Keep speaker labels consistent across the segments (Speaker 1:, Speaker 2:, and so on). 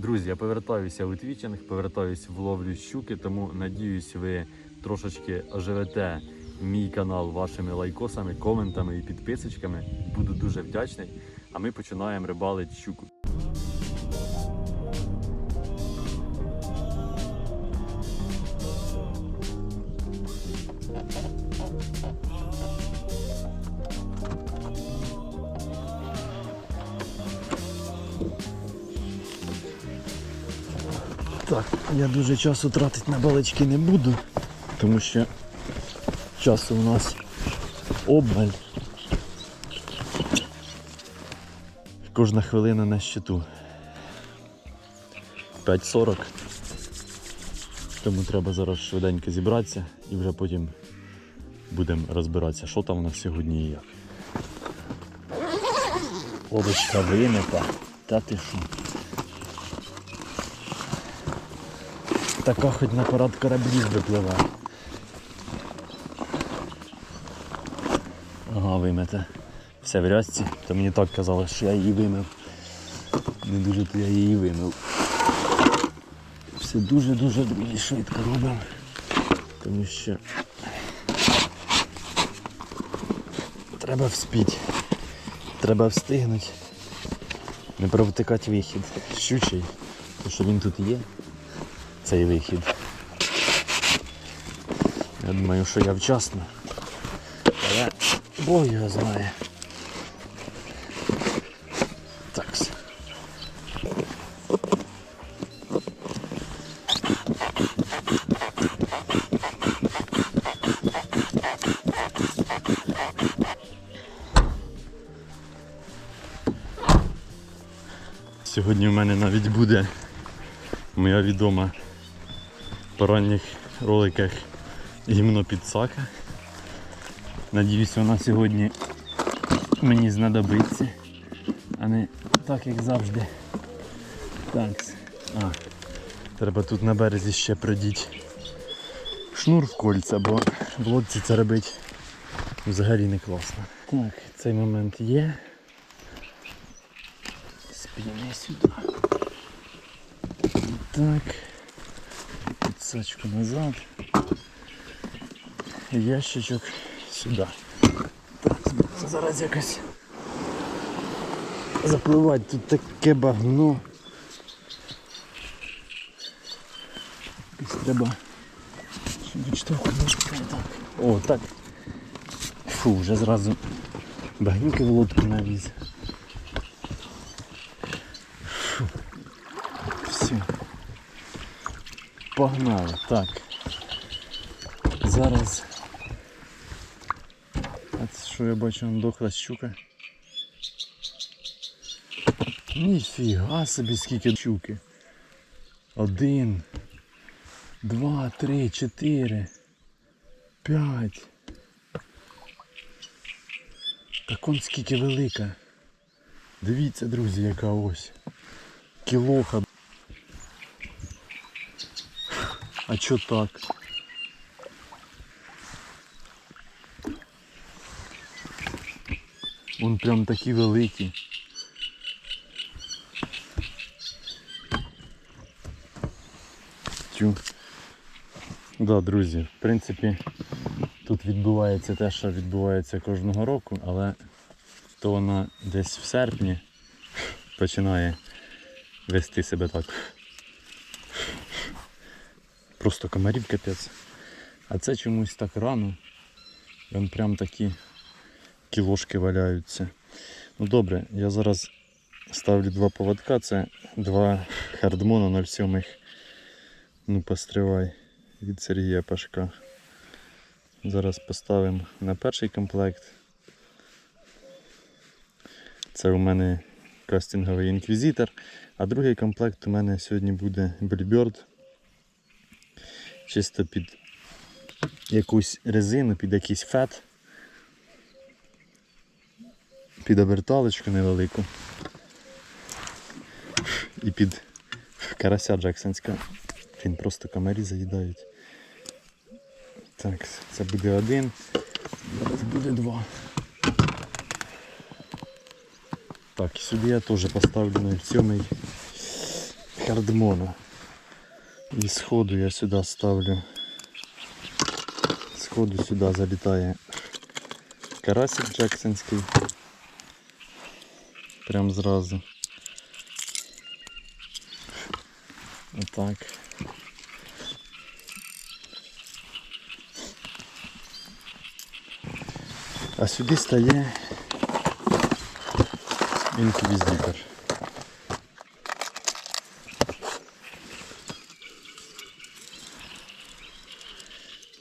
Speaker 1: Друзі, я повертаюся у твічинг, повертаюся в ловлю щуки, тому надіюсь, ви трошечки оживете мій канал вашими лайкосами, коментами і підписочками. Буду дуже вдячний. А ми починаємо рибалити щуку.
Speaker 2: Я дуже часу тратити на балички не буду, тому що часу у нас обмаль. Кожна хвилина на щиту. 5.40. Тому треба зараз швиденько зібратися і вже потім будемо розбиратися, що там у нас сьогодні і як. Лодочка вимита. Та ти що? Така хоч на парад кораблів випливе. Ага, вимете. Все в рязці, то мені так казали, що я її вимив. Не дуже то я її вимив. Все дуже-дуже швидко робимо. Тому що треба вспіть. Треба встигнути. Не провтикати вихід. Щучий, тому що він тут є цей вихід. Я думаю, що я вчасно. Але Бог його знає. Такс. Сьогодні в мене навіть буде моя відома ранніх роликах гімно підсака. Надіюсь, вона сьогодні мені знадобиться, а не так як завжди. Так. А, треба тут на березі ще продіти шнур в кольця, бо в лодці це робити взагалі не класно. Так, цей момент є. Спійми сюди. Так. Підсачку назад. Ящичок сюди. Так, зараз якось запливати. Тут таке багно. Якось треба. відштовхнути. О, так. Фу, вже зразу багнюки в лодку навіз. Фу. Все. Погнали. Так. Зараз. Це що я бачу, дохла щука. Ніфіга собі скільки щуки. Один, два, три, чотири, п'ять. Так он скільки велика. Дивіться, друзі, яка ось. Кілоха. А чо так? Вон прям такі великі. Тю. Да, друзі, в принципі, тут відбувається те, що відбувається кожного року, але то вона десь в серпні починає вести себе так. Просто комарів капець. А це чомусь так рано. Вон прям такі кілошки валяються. Ну добре, я зараз ставлю два поводка, це два хардмона 07. Ну постривай від Сергія Пашка. Зараз поставимо на перший комплект. Це у мене кастинговий інквізитор, а другий комплект у мене сьогодні буде Bluebird. Чисто під якусь резину, під якийсь фет. Під оберталочку невелику. І під карася Джексонська. Він просто камері заїдають. Так, це буде один. Зараз буде два. Так, сюди я теж поставлю на сьомий кардмона. І сходу я сюди ставлю. Сходу сюди залітає карасик джексонський. Прям зразу. Отак. А сюди стає інквізитор.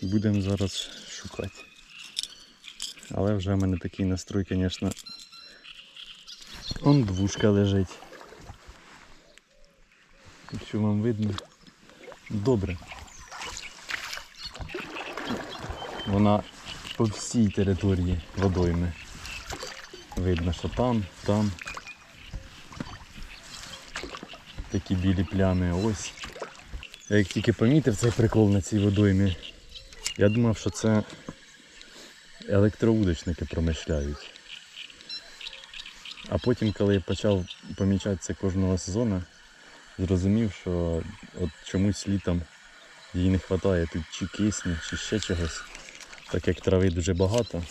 Speaker 2: Будемо зараз шукати. Але вже в мене такий настрой, звісно. Он двушка лежить. Якщо вам видно. Добре. Вона по всій території водойми. Видно, що там, там. Такі білі плями ось. Я як тільки помітив цей прикол на цій водоймі, я думав, що це електроудочники промишляють. А потім, коли я почав помічати це кожного сезону, зрозумів, що от чомусь літом їй не вистачає тут чи кисню, чи ще чогось. Так як трави дуже багато,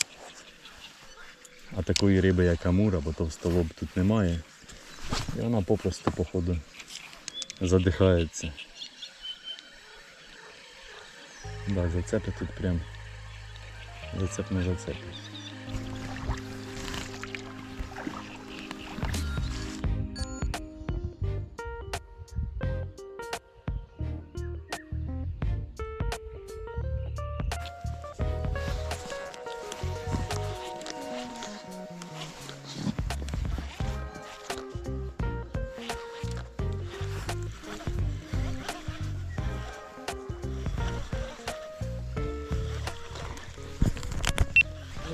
Speaker 2: а такої риби, як амур або товстолоб тут немає. І вона попросту, походу, задихається. Да, зацепи тут прям. Зацеп не зацеп.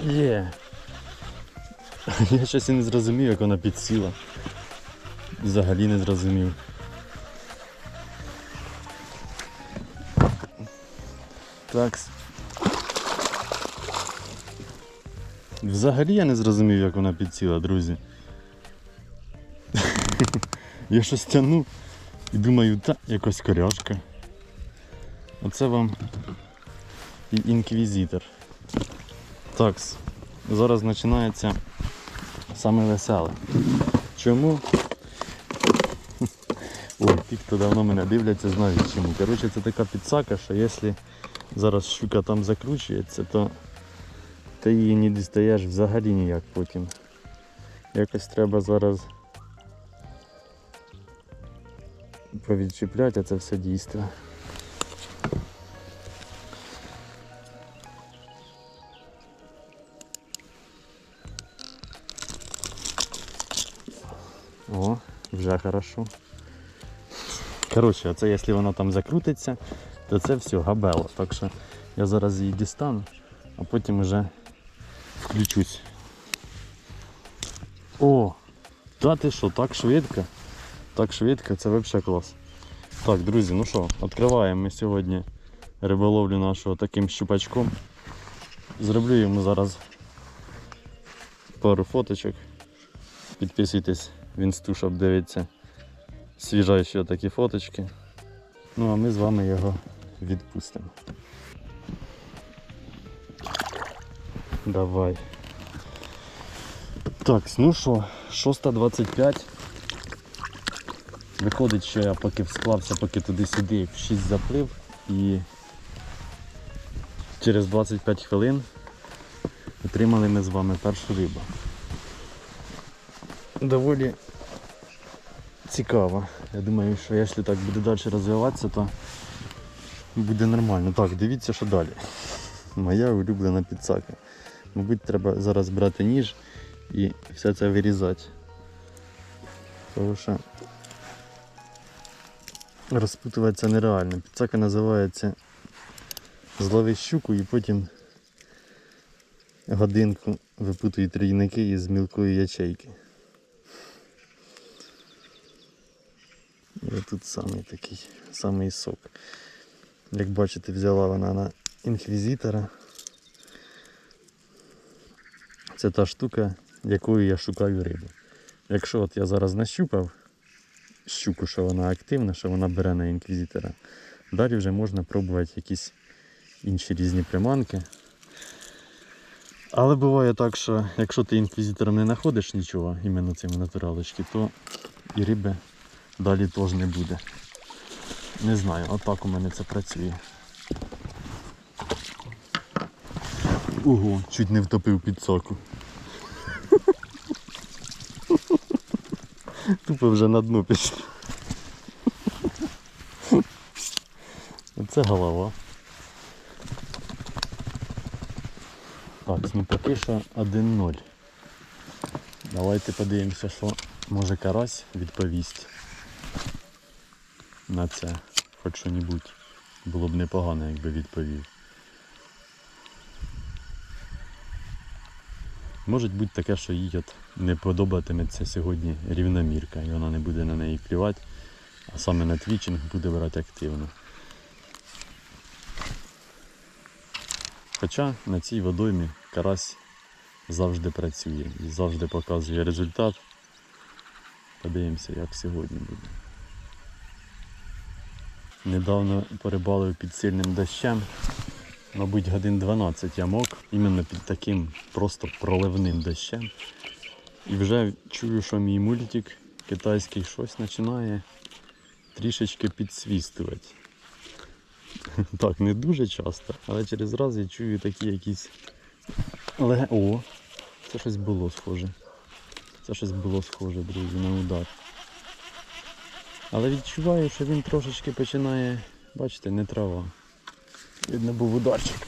Speaker 2: Є. Я щось і не зрозумів, як вона підсіла. Взагалі не зрозумів. Так. Взагалі я не зрозумів, як вона підсіла, друзі. Я щось тягну і думаю, та якось коряшка. Оце вам інквізитор. Так, зараз починається саме веселе. Чому? Ой, ті, хто давно мене дивляться, знають чому. Коротше, це така підсака, що якщо зараз щука там закручується, то ти її не дістаєш взагалі ніяк потім. Якось треба зараз повідчіпляти це все дійство. Вже хорошо. Коротше, оце якщо вона там закрутиться, то це все габело. Так що я зараз її дістану, а потім вже включусь. О! Та ти що, так швидко? Так швидко, це взагалі клас. Так, друзі, ну що, відкриваємо ми сьогодні риболовлю нашого таким щупачком. Зроблю йому зараз пару фоточок. Підписуйтесь в інсту, щоб дивитися свіжайші такі фоточки. Ну а ми з вами його відпустимо. Давай. Так, ну що, 6.25. Виходить, що я поки склався, поки туди-сюди в 6 заплив і через 25 хвилин отримали ми з вами першу рибу. Доволі цікаво. Я думаю, що якщо так буде далі розвиватися, то буде нормально. Так, дивіться, що далі. Моя улюблена підсака. Мабуть, треба зараз брати ніж і все це вирізати. Тому що розпутуватися нереально. Підсака називається злови щуку і потім годинку випутують трійники із мілкої ячейки. І тут самий такий, самий сок. Як бачите, взяла вона на інквізитора. Це та штука, якою я шукаю рибу. Якщо от я зараз нащупав
Speaker 1: щуку, що вона активна, що вона бере на інквізитора. Далі вже можна пробувати якісь інші різні приманки. Але буває так, що якщо ти інквізитором не знаходиш нічого, іменно цими натуралочки, то і риби далі теж не буде. Не знаю, отак у мене це працює. Ого, чуть не втопив підсаку. Тупо вже на дно пішов. Оце голова. Так, ну поки що 1-0. Давайте подивимося, що може карась відповість на це. Хоч що-небудь. Було б непогано, якби відповів. Може бути таке, що їй от не подобатиметься сьогодні рівномірка, і вона не буде на неї плювати, а саме на твічинг буде брати активно. Хоча на цій водоймі карась завжди працює і завжди показує результат. Подивимося, як сьогодні буде. Недавно порибалив під сильним дощем. Мабуть, годин 12 я мок, іменно під таким просто проливним дощем. І вже чую, що мій мультик китайський щось починає трішечки підсвістувати. Так, не дуже часто, але через раз я чую такі якісь. Але... О, це щось було схоже. Це щось було схоже, друзі, на удар. Але відчуваю, що він трошечки починає, бачите, не трава. Видно був ударчик.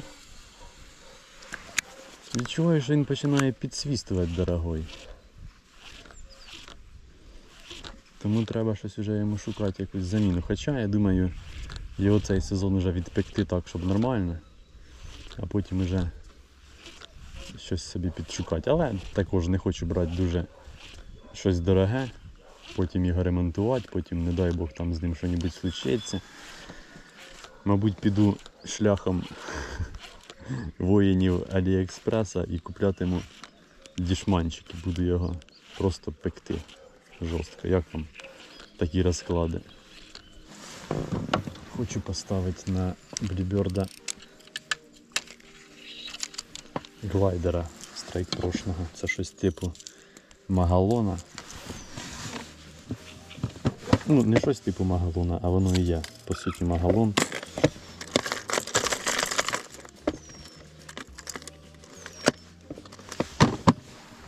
Speaker 1: Відчуваю, що він починає підсвістувати дорогой. Тому треба щось вже йому шукати якусь заміну. Хоча я думаю, його цей сезон вже відпекти так, щоб нормально, а потім вже щось собі підшукати. Але також не хочу брати дуже щось дороге, потім його ремонтувати, потім, не дай Бог, там з ним щось случиться. Мабуть, піду шляхом воїнів Аліекспреса і куплятиму дішманчики. Буду його просто пекти жорстко. Як вам такі розклади? Хочу поставити на бліберда глайдера страйктрошного. Це щось типу магалона. Ну, не щось типу магалона, а воно і є. По суті, магалон.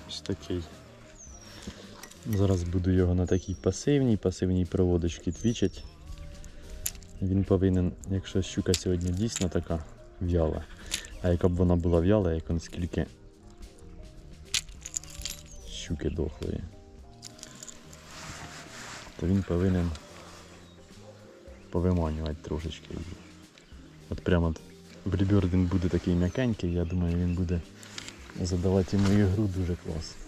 Speaker 1: Ось такий. Зараз буду його на такій пасивній, пасивній проводочці твічить. Він повинен, якщо щука сьогодні дійсно така в'яла, а яка б вона була в'яла, як он скільки щуки дохлої, то він повинен повиманювати трошечки її. От прямо в він буде такий м'якенький, я думаю, він буде задавати йому ігру дуже класно.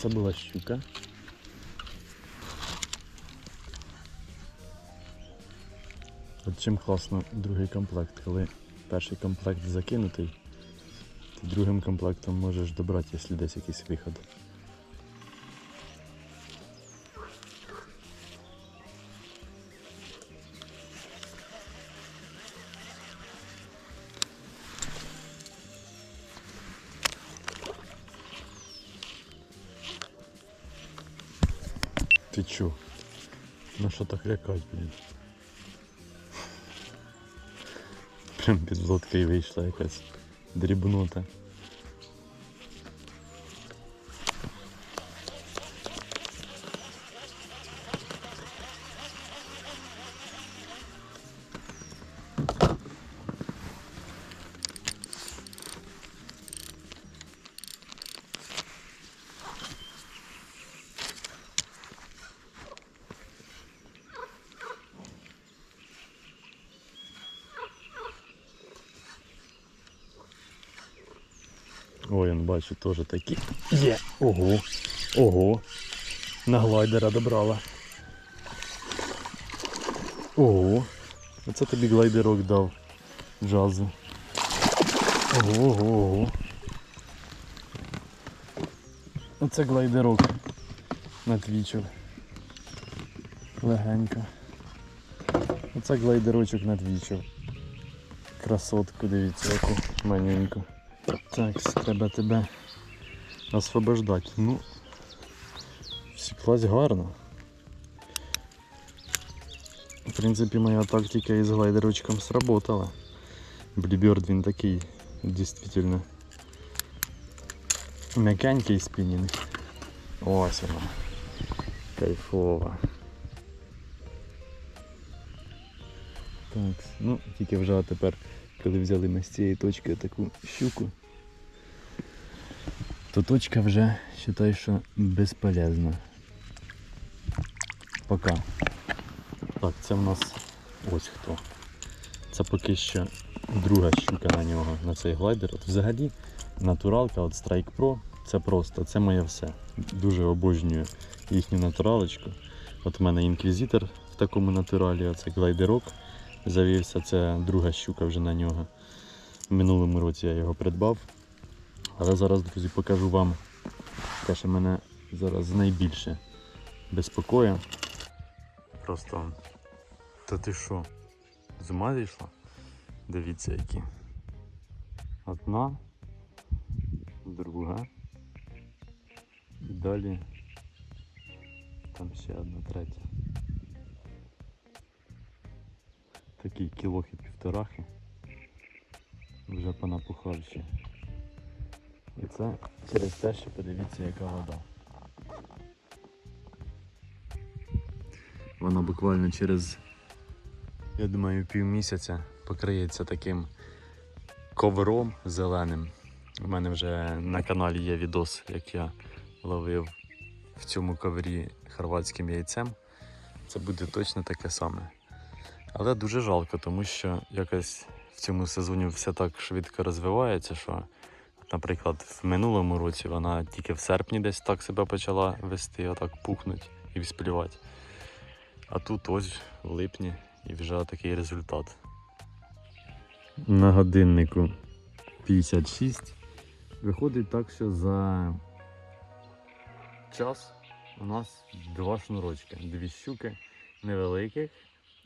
Speaker 1: Оце була щука. От чим класно другий комплект, коли перший комплект закинутий, ти другим комплектом можеш добрати, якщо десь якийсь виход. Ти чо? Ну що так лякать, блін? Прям під лодкою вийшла якась дрібнота.
Speaker 2: Ой, он бачу, теж такі. Є. Ого. Ого. На глайдера добрала. Ого. Оце тобі глайдерок дав джазу. Ого, ого, ого. Оце глайдерок на твічу. Легенько. Оце глайдерочок на твічу. Красотку, дивіться, яку манюньку. Так, треба тебе освобождати. Ну, всіклась гарно. В принципі, моя тактика із глайдерочком сработала. Бліберд він такий дійсно м'якенький спінінг. Ось вона. Кайфова. Так, ну тільки вже тепер, коли взяли ми з цієї точки таку щуку, то точка вже вважаю, що безполезна. Пока. Так, це в нас ось хто. Це поки що друга щука на нього, на цей глайдер. От взагалі натуралка от Strike Pro це просто, це моє все. Дуже обожнюю їхню натуралочку. От в мене інквізитор в такому натуралі, оце глайдерок завівся, це друга щука вже на нього. В минулому році я його придбав. Але зараз, друзі, покажу вам те, що мене зараз найбільше безпокоє. Просто та ти що? З ума зійшла? Дивіться які. Одна, друга. І далі там ще одна третя. Такі кілохи півторахи. Вже понапухавші. І це через те, що подивіться, яка вода. Вона буквально через, я думаю, півмісяця покриється таким ковром зеленим. У мене вже на каналі є відос, як я ловив в цьому коврі хорватським яйцем. Це буде точно таке саме. Але дуже жалко, тому що якось в цьому сезоні все так швидко розвивається, що, наприклад, в минулому році вона тільки в серпні десь так себе почала вести, отак пухнуть і всплівати. А тут ось в липні і вже такий результат. На годиннику 56. Виходить так, що за час у нас два шнурочки, дві щуки невеликих,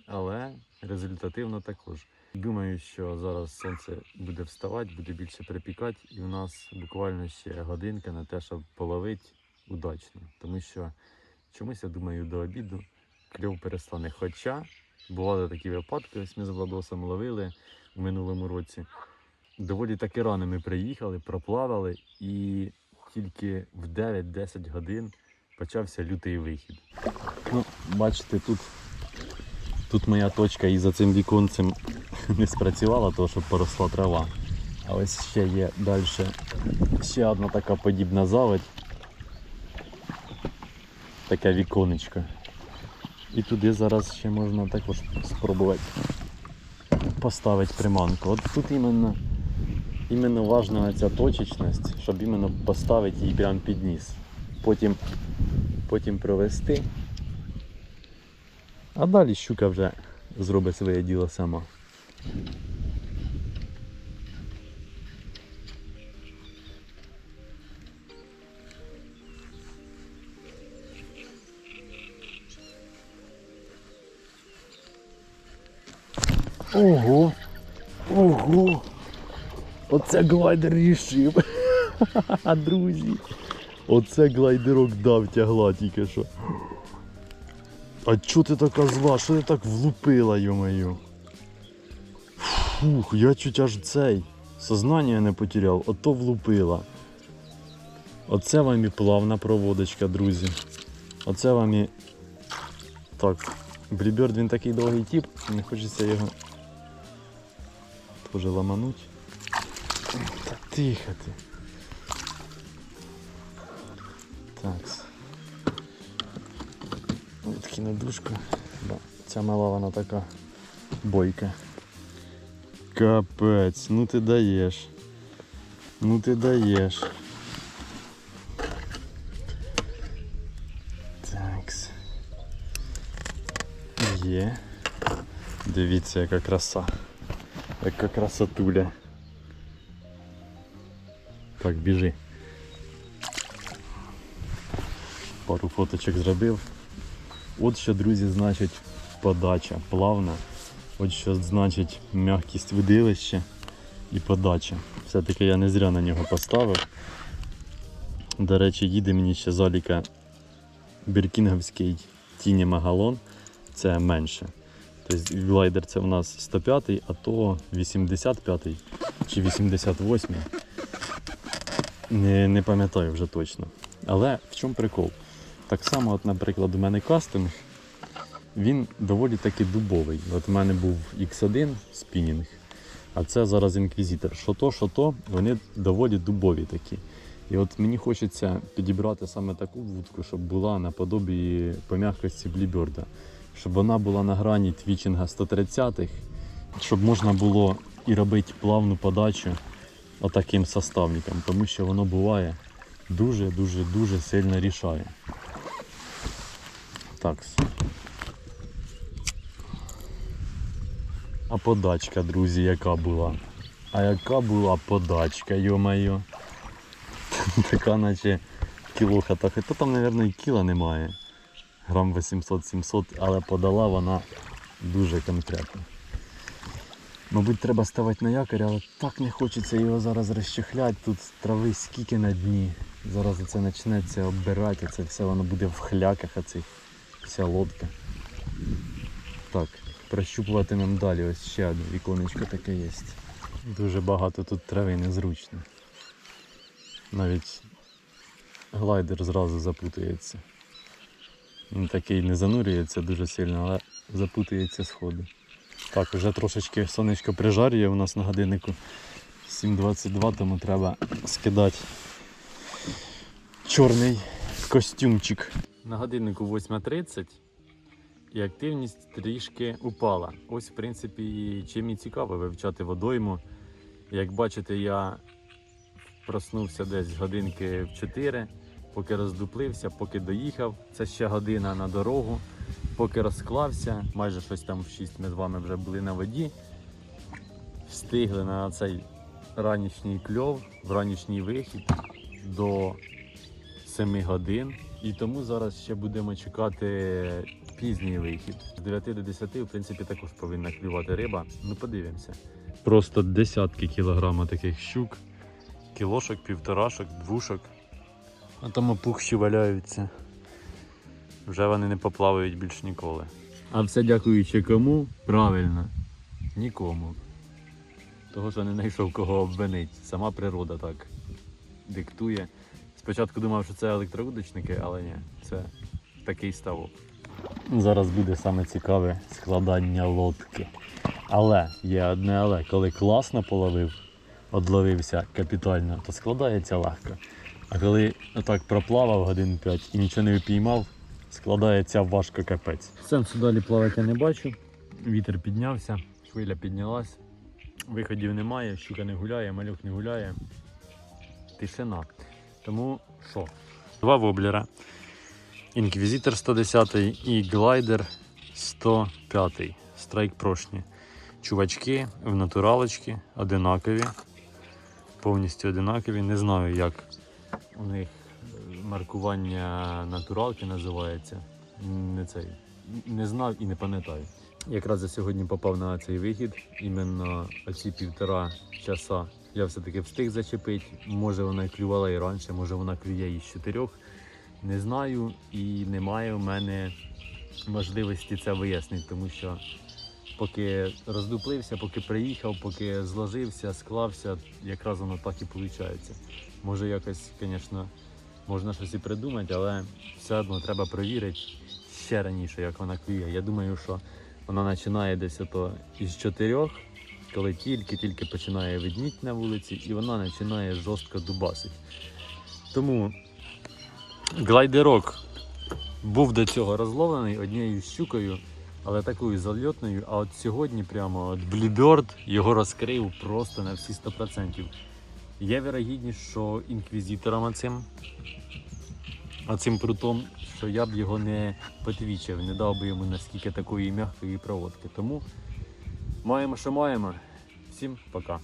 Speaker 2: але результативно також. Думаю, що зараз сонце буде вставати, буде більше припікати, і у нас буквально ще годинка на те, щоб половити удачно. Тому що чомусь я думаю до обіду кльов перестане. Хоча бували такі випадки, ось ми з Владосом ловили в минулому році. Доволі таки рано ми приїхали, проплавали, і тільки в 9-10 годин почався лютий вихід. Ну, бачите, тут, тут моя точка і за цим віконцем не спрацювала, тому що поросла трава. А ось ще є далі ще одна така подібна заводь. Таке віконечко. І туди зараз ще можна також спробувати поставити приманку. От тут іменно, іменно важна ця точечність, щоб іменно поставити її прямо під ніс. Потім, потім провести. А далі щука вже зробить своє діло сама. Ого! Ого! Оце глайдер рішив. Друзі. Оце глайдерок дав тягла тільки що. А чо ти така зла? Що ти так влупила, йо-моє? Фух, я чуть аж цей. Сознання не потеряв, ото влупила. Оце вам і плавна проводочка, друзі. Оце вам і. Так, Бліберд він такий довгий тип, не хочеться його теж ламануть. Та тихо ти. Так. Витки на дужку. Да. Ця мала вона така бойка. Капець, ну ти даєш. Ну ти даєш. Такс. Є. Дивіться, яка краса. Яка красотуля. Так, біжи. Пару фоточок зробив. От що, друзі, значить подача плавна. От що значить м'якість видилища і подача. Все-таки я не зря на нього поставив. До речі, їде мені ще заліка біркінговський тіні Магалон. Це менше. Тобто глайдер це у нас 105, а то 85 чи 88. Не, не пам'ятаю вже точно. Але в чому прикол? Так само, от, наприклад, у мене кастинг, він доволі таки дубовий. От у мене був X1 спінінг, а це зараз інквізитор. Що то, що то, вони доволі дубові такі. І от мені хочеться підібрати саме таку вудку, щоб була наподобі по м'якості бліберда. Щоб вона була на грані твічинга 130-х, щоб можна було і робити плавну подачу отаким составником, тому що воно буває дуже-дуже дуже сильно рішає. Так. А подачка, друзі, яка була? А яка була подачка, йо-моє? Така наче кілоха так. То там, мабуть, і кіла немає. Грам 800-700, але подала вона дуже конкретно. Мабуть, треба ставити на якорь, але так не хочеться його зараз розчехляти. Тут трави скільки на дні. Зараз це почнеться оббирати, це все воно буде в хляках, оцих, вся лодка. Так, прощупуватимемо далі. Ось ще одне віконечко таке є. Дуже багато тут трави незручно. Навіть глайдер зразу запутується. Він такий не занурюється дуже сильно, але запутується сходу. Так, вже трошечки сонечко прижарює у нас на годиннику 7.22, тому треба скидати чорний костюмчик. На годиннику 8.30 і активність трішки упала. Ось, в принципі, чим і цікаво вивчати водойму. Як бачите, я проснувся десь годинки в 4, поки роздуплився, поки доїхав. Це ще година на дорогу. Поки розклався, майже щось там в 6 ми з вами вже були на воді. Встигли на цей ранішній кльов, в ранішній вихід до 7 годин. І тому зараз ще будемо чекати пізній вихід. З 9 до 10, в принципі, також повинна клювати риба. Ну, подивимося. Просто десятки кілограма таких щук, кілошок, півторашок, двушок. А там опухші валяються. Вже вони не поплавають більш ніколи. А все дякуючи кому? Правильно. Нікому. Того, що не знайшов кого обвинити. Сама природа так диктує. Спочатку думав, що це електроудочники, але ні, це такий ставок. Зараз буде саме цікаве складання лодки. Але є одне але, коли класно половив, одловився капітально, то складається легко. А коли отак проплавав годин 5 і нічого не випіймав, складається важко капець. Сенсу далі плавати я не бачу. Вітер піднявся, хвиля піднялась, виходів немає, щука не гуляє, малюк не гуляє. Тишина. Тому що? Два воблера. Інквізитор 110 і глайдер 105. Страйк прошні. Чувачки в натуралочки одинакові. Повністю одинакові. Не знаю, як у них е, маркування натуралки називається. Не цей. Не знав і не пам'ятаю. Якраз я сьогодні попав на цей вихід. Іменно оці півтора часа я все-таки встиг зачепити. Може вона клювала і раніше, може вона клює із чотирьох. Не знаю і немає у мене можливості це вияснити, тому що поки роздуплився, поки приїхав, поки зложився, склався, якраз воно так і виходить. Може якось, звісно, можна щось і придумати, але все одно треба перевірити ще раніше, як вона клює. Я думаю, що вона починає десь ото із чотирьох, коли тільки-тільки починає видніти на вулиці, і вона починає жорстко дубасити. Тому глайдерок був до цього розловлений однією щукою, але такою зальотною. А от сьогодні прямо от Bluebird його розкрив просто на всі 100%.
Speaker 1: Є вірогідність, що інквізитором цим, а цим прутом, що я б його не потвічив, не дав би йому наскільки такої м'якої проводки. Тому маємо, що маємо. Всім пока.